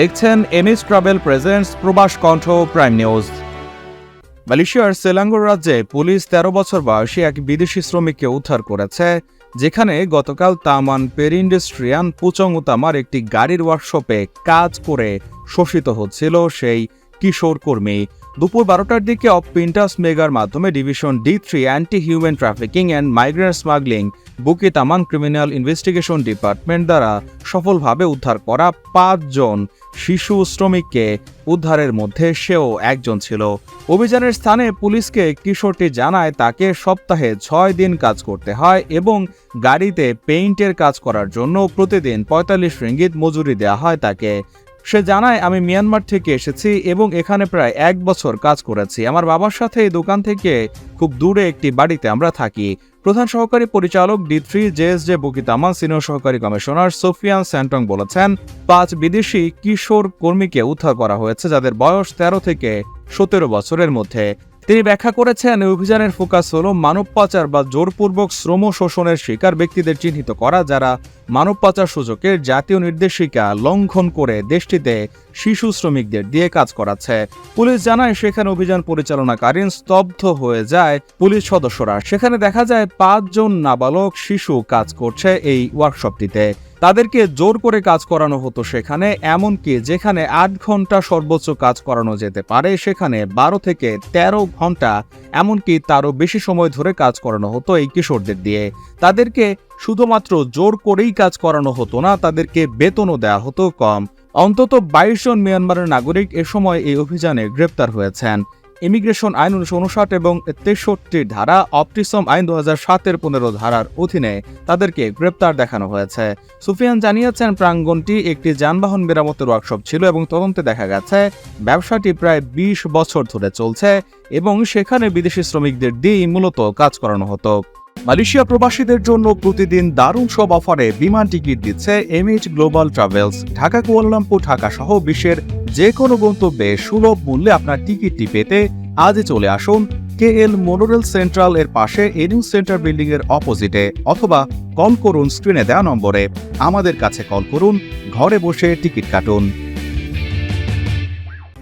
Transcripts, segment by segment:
দেখছেন MS travel presents প্রবাস কণ্ঠ প্রাইম নিউজ। মালয়েশিয়ার সেলাঙ্গোর রাজ্যে পুলিশ তেরো বছর বয়সী এক বিদেশি শ্রমিককে উদ্ধার করেছে, যেখানে গতকাল তামান পের ইন্ডাস্ট্রিয়ান পুচং উতামার একটি গাড়ির ওয়ার্কশপে কাজ করে শোষিত হচ্ছিল সেই কিশোর কর্মী। দুপুর বারোটার দিকে অফ পিন্টাস মেগার মাধ্যমে division D three anti human trafficking and migrant smuggling Bukit Timah criminal investigation department দ্বারা সফলভাবে উদ্ধার করা পাঁচজন শিশু শ্রমিককে উদ্ধারের মধ্যে সেও একজন ছিল। অভিযানের স্থানে পুলিশকে কিশোরটি জানায় তাকে সপ্তাহে ছয় দিন কাজ করতে হয় এবং গাড়িতে পেইন্টের কাজ করার জন্য প্রতিদিন পঁয়তাল্লিশ রিঙ্গিত মজুরি দেওয়া হয় তাকে। সে জানায়, আমি মিয়ানমার থেকে এসেছি এবং এখানে প্রায় এক বছর কাজ করেছি। আমার বাবার সাথে এই দোকান থেকে খুব দূরে একটি বাড়িতে আমরা থাকি। প্রধান সহকারী পরিচালক D three JS J Bukit Timah senior সহকারী কমিশনার সোফিয়ান স্যান্টং বলেছেন, পাঁচ বিদেশি কিশোর কর্মীকে উদ্ধার করা হয়েছে যাদের বয়স তেরো থেকে সতেরো বছরের মধ্যে। তিনি ব্যাখ্যা করেছেন অভিযানের ফোকাস হল মানব পাচার বা জোরপূর্বক শ্রম শোষণের শিকার ব্যক্তিদের চিহ্নিত করা, যারা মানব পাচার সূচকের জাতীয় নির্দেশিকা লঙ্ঘন করে দেশটিতে শিশু শ্রমিকদের দিয়ে কাজ করাচ্ছে। পুলিশ জানায়, সেখানে অভিযান পরিচালনাকালীন স্তব্ধ হয়ে যায় পুলিশ সদস্যরা। সেখানে দেখা যায়, পাঁচজন নাবালক শিশু কাজ করছে এই ওয়ার্কশপটিতে তাদেরকে জোর করে কাজ করানো হতো সেখানে, এমনকি যেখানে আট ঘণ্টা সর্বোচ্চ কাজ করানো যেতে পারে, সেখানে বারো থেকে ১৩ ঘণ্টা, এমনকি তারও বেশি সময় ধরে কাজ করানো হতো এই কিশোরদের দিয়ে। তাদেরকে শুধুমাত্র জোর করেই কাজ করানো হতো না, তাদেরকে বেতনও দেওয়া হতো কম। অন্তত বাইশ জন মিয়ানমারের নাগরিক এ সময় এই অভিযানে গ্রেপ্তার হয়েছেন। ইমিগ্রেশন আইন উনিশশো উনষাট এবং তেষট্টির ধারা অপটিসম আইন দু হাজার সাতের পনেরো ধারার অধীনে তাদেরকে গ্রেপ্তার দেখানো হয়েছে। সুফিয়ান জানিয়েছেন, প্রাঙ্গনটি একটি যানবাহন মেরামতের ওয়ার্কশপ ছিল এবং তদন্তে দেখা গেছে, ব্যবসাটি প্রায় বিশ বছর ধরে চলছে এবং সেখানে বিদেশি শ্রমিকদের দিয়েই মূলত কাজ করানো হতো। মালয়েশিয়া প্রবাসীদের জন্য প্রতিদিন দারুণ সব অফারে বিমান টিকিট দিচ্ছে MH global travels Dhaka, Kuala Lumpur, Dhaka সহ বিশ্বের যে কোনো গন্তব্যে সুলভ মূল্যে আপনার টিকিটটি পেতে আজই চলে আসুন কে এল মোনোরেল সেন্ট্রাল এর পাশে এনিউ সেন্টার বিল্ডিং এর অপোজিটে অথবা কল করুন স্ক্রিনে দেওয়া নম্বরে। আমাদের কাছে কল করুন, ঘরে বসে টিকিট কাটুন।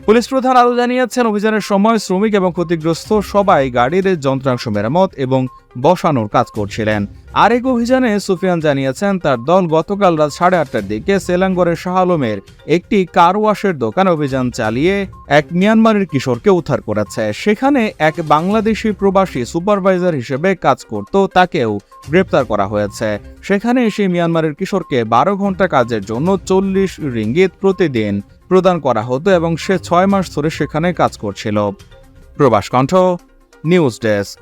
পুলিশ প্রধান আরও জানিয়েছেন, অভিযানের সময় শ্রমিক এবং ক্ষতিগ্রস্ত সবাই গাড়ির যন্ত্রাংশ মেরামত এবং বসানোর কাজ করছিলেন। আরেক অভিযানে সুফিয়ান জানিয়েছেন, তার দল গতকাল রাত সাড়ে আটটার দিকে সেলাঙ্গরের শাহ আলমের একটি কার ওয়াশের দোকান অভিযান চালিয়ে এক মিয়ানমারের কিশোরকে উদ্ধার করেছে। সেখানে এক বাংলাদেশি প্রবাসী সুপারভাইজার হিসেবে কাজ করত, তাকেও গ্রেপ্তার করা হয়েছে। সেখানে সেই মিয়ানমারের কিশোরকে বারো ঘণ্টা কাজের জন্য চল্লিশ রিঙ্গিত প্রতিদিন প্রদান করা হতো এবং সে ছয় মাস ধরে সেখানে কাজ করছিল। প্রবাস কণ্ঠ, নিউজ ডেস্ক।